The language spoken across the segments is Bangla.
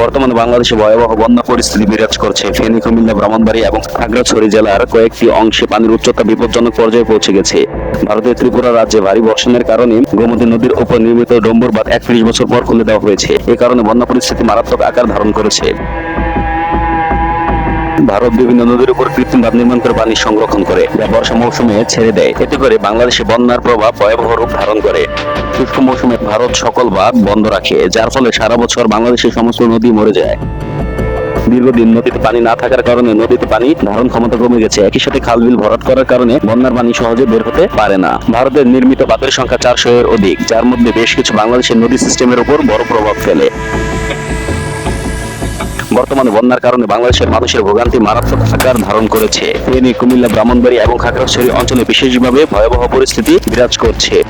বর্তমানে বাংলাদেশে ভয়াবহ বন্যা পরিস্থিতি বিরাজ করছে। ফেনী, কুমিল্লা, ব্রাহ্মণবাড়ি এবং খাগড়াছড়ি জেলার কয়েকটি অংশে পানির উচ্চতা বিপজ্জনক পর্যায়ে পৌঁছে গেছে। ভারতের ত্রিপুরা রাজ্যে ভারী বর্ষণের কারণে গোমতী নদীর উপর নির্মিত ডম্বর বাঁধ একত্রিশ বছর পর খুলে দেওয়া হয়েছে। এ কারণে বন্যা পরিস্থিতি মারাত্মক আকার ধারণ করেছে। ভারত বিভিন্ন নদীর উপর কৃত্রিম বাঁধ নির্মাণ করে পানি সংরক্ষণ করে, যা বর্ষা মৌসুমে ছেড়ে দেয়। এতে করে বাংলাদেশে বন্যার প্রভাব ভয়াবহ রূপ ধারণ করে। শুষ্ক মৌসুমে ভারত সকল বাঁধ বন্ধ রাখে, যার ফলে সারা বছর বাংলাদেশের সমস্ত নদী মরে যায়। দীর্ঘদিন নদীতে পানি না থাকার কারণে নদীতে পানি ধারণ ক্ষমতা কমে গেছে। একই সাথে খাল বিল ভরাট করার কারণে বন্যার পানি সহজে বের হতে পারে না। ভারতের নির্মিত বাঁধের সংখ্যা চারশো এর অধিক, যার মধ্যে বেশ কিছু বাংলাদেশের নদী সিস্টেমের উপর বড় প্রভাব ফেলে। বর্তমানে বন্যার কারণে বাংলাদেশের মানুষের ভোগান্তি মারাত্মক আকার ধারণ করেছে। ফেনী কুমিল্লা ব্রাহ্মণবাড়ি এবং খাগড়াছড়ি অঞ্চলে বিশেষভাবে ভয়াবহ পরিস্থিতি বিরাজ করছে।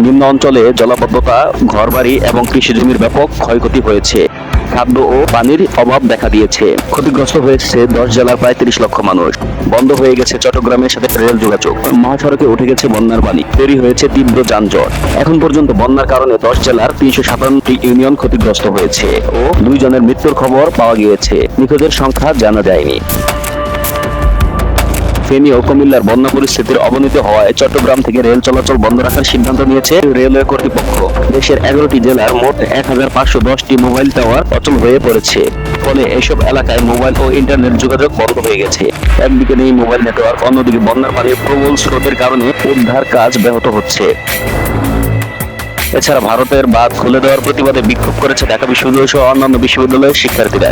নিম্ন অঞ্চলে জলাবদ্ধতা, ঘরবাড়ি এবং কৃষি জমির ব্যাপক ক্ষয়ক্ষতি হয়েছে। খাদ্য ও পানির অভাব দেখা দিয়েছে। ক্ষতিগ্রস্ত হয়েছে দশ জেলার প্রায় তিরিশ লক্ষ মানুষ। বন্ধ হয়ে গেছে চট্টগ্রামের সাথে রেল যোগাযোগ। মহাসড়কে উঠে গেছে বন্যার পানি। তৈরি হয়েছে তীব্র যানজট। এখন পর্যন্ত বন্যার কারণে দশ জেলার তিনশো সাতান্নটি ইউনিয়ন ক্ষতিগ্রস্ত হয়েছে ও দুইজনের মৃত্যুর খবর পাওয়া গিয়েছে। নিখোঁজের সংখ্যা জানা যায়নি। ফেনী ও কুমিল্লার বন্যা পরিস্থিতির অবনতি হওয়ায় চট্টগ্রাম থেকে রেল চলাচল বন্ধ রাখার সিদ্ধান্ত নিয়েছে রেলওয়ে কর্তৃপক্ষ। দেশের এগারোটি জেলার মোট এক হাজার পাঁচশো দশটি মোবাইল টাওয়ার অচল হয়ে পড়েছে। ফলে এসব এলাকায় মোবাইল ও ইন্টারনেট যোগাযোগ বন্ধ হয়ে গেছে। একদিকে নেই মোবাইল নেটওয়ার্ক, অন্যদিকে বন্যার পানির প্রবল স্রোতের কারণে উদ্ধার কাজ ব্যাহত হচ্ছে। এছাড়া ভারতের বাদ খুলে দেওয়ার প্রতিবাদে বিক্ষোভ করেছে ঢাকা বিশ্ববিদ্যালয় সহ অন্যান্য বিশ্ববিদ্যালয়ের শিক্ষার্থীরা।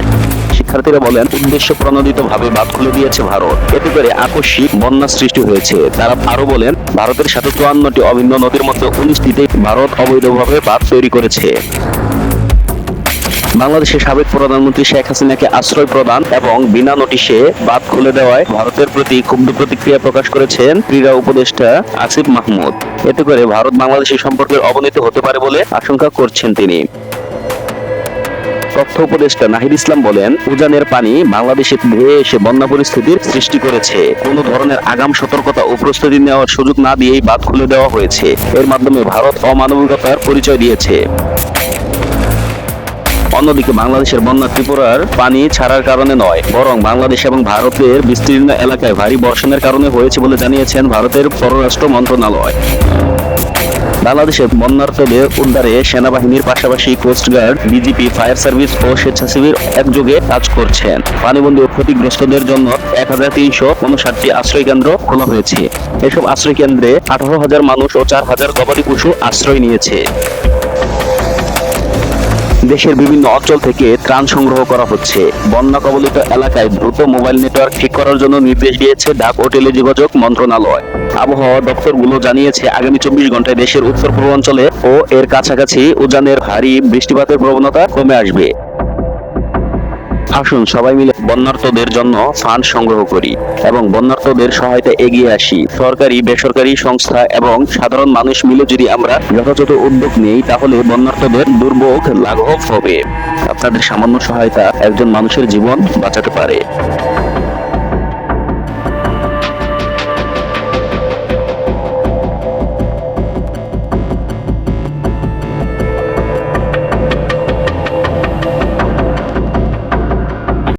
শিক্ষার্থীরা বলেন, উদ্দেশ্য প্রণোদিত ভাবে বাদ খুলে দিয়েছে ভারত। এতে করে আকস্মিক বন্যা সৃষ্টি হয়েছে। তারা আরও বলেন, ভারতের সাথে চুয়ান্নটি অভিন্ন নদীর মধ্যে উনিশটিতে ভারত অবৈধভাবে বাঁধ তৈরি করেছে। বাংলাদেশের সাবেক প্রধানমন্ত্রী শেখ হাসিনাকে আশ্রয় প্রদান এবং বিনা নোটিশে বাদ খুলে দেওয়ায় ভারতের প্রতি ক্ষুব্ধ প্রতিক্রিয়া প্রকাশ করেছেন ক্রীড়া উপদেষ্টা আসিফ মাহমুদ। এতে করে ভারত বাংলাদেশের সম্পর্কের অবনতি হতে পারে বলে আশঙ্কা করছেন তিনি। তথ্য উপদেষ্টা নাহিদ ইসলাম বলেন, উজানের পানি বাংলাদেশে ধেয়ে এসে বন্যা পরিস্থিতির সৃষ্টি করেছে। কোনো ধরনের আগাম সতর্কতা ও প্রস্তুতি নেওয়ার সুযোগ না দিয়েই বাদ খুলে দেওয়া হয়েছে। এর মাধ্যমে ভারত অমানবিকতার পরিচয় দিয়েছে। অন্যদিকে বাংলাদেশের বন্যা ত্রিপুরার পানি ছাড়ার কারণে নয়, বরং বাংলাদেশ এবং ভারতের বিস্তীর্ণ এলাকায় ভারী বর্ষণের কারণে হয়েছে বলে জানিয়েছেন ভারতের পররাষ্ট্র মন্ত্রণালয়। বাংলাদেশের বন্যার্থদের উদ্ধারে সেনাবাহিনীর পাশাপাশি coast guard BGP, fire service ও স্বেচ্ছাসেবীর একযোগে কাজ করছেন। পানিবন্দী ও ক্ষতিগ্রস্তদের জন্য এক হাজার তিনশো উনষাটটি আশ্রয় কেন্দ্র খোলা হয়েছে। এসব আশ্রয় কেন্দ্রে আঠারো হাজার মানুষ ও চার হাজার গবাদি পশু আশ্রয় নিয়েছে। দেশের বিভিন্ন অঞ্চল থেকে ত্রাণ সংগ্রহ করা হচ্ছে। বন্যা কবলিত এলাকায় দ্রুত মোবাইল নেটওয়ার্ক ঠিক করার জন্য নির্দেশ দিয়েছে ডাক ও টেলিযোগাযোগ মন্ত্রণালয়। আবহাওয়া দপ্তরগুলো জানিয়েছে, আগামী চব্বিশ ঘন্টায় দেশের উত্তর পূর্বাঞ্চলে ও এর কাছাকাছি উজানের ভারী বৃষ্টিপাতের প্রবণতা কমে আসবে। আসুন সবাই মিলে বন্যার্থদের জন্য ফান্ড সংগ্রহ করি এবং বন্যার্থদের সহায়তা এগিয়ে আসি। সরকারি, বেসরকারি সংস্থা এবং সাধারণ মানুষ মিলে যদি আমরা যথাযথ উদ্যোগ নেই, তাহলে বন্যার্থদের দুর্ভোগ লাঘব হবে। আপনাদের সামান্য সহায়তা একজন মানুষের জীবন বাঁচাতে পারে।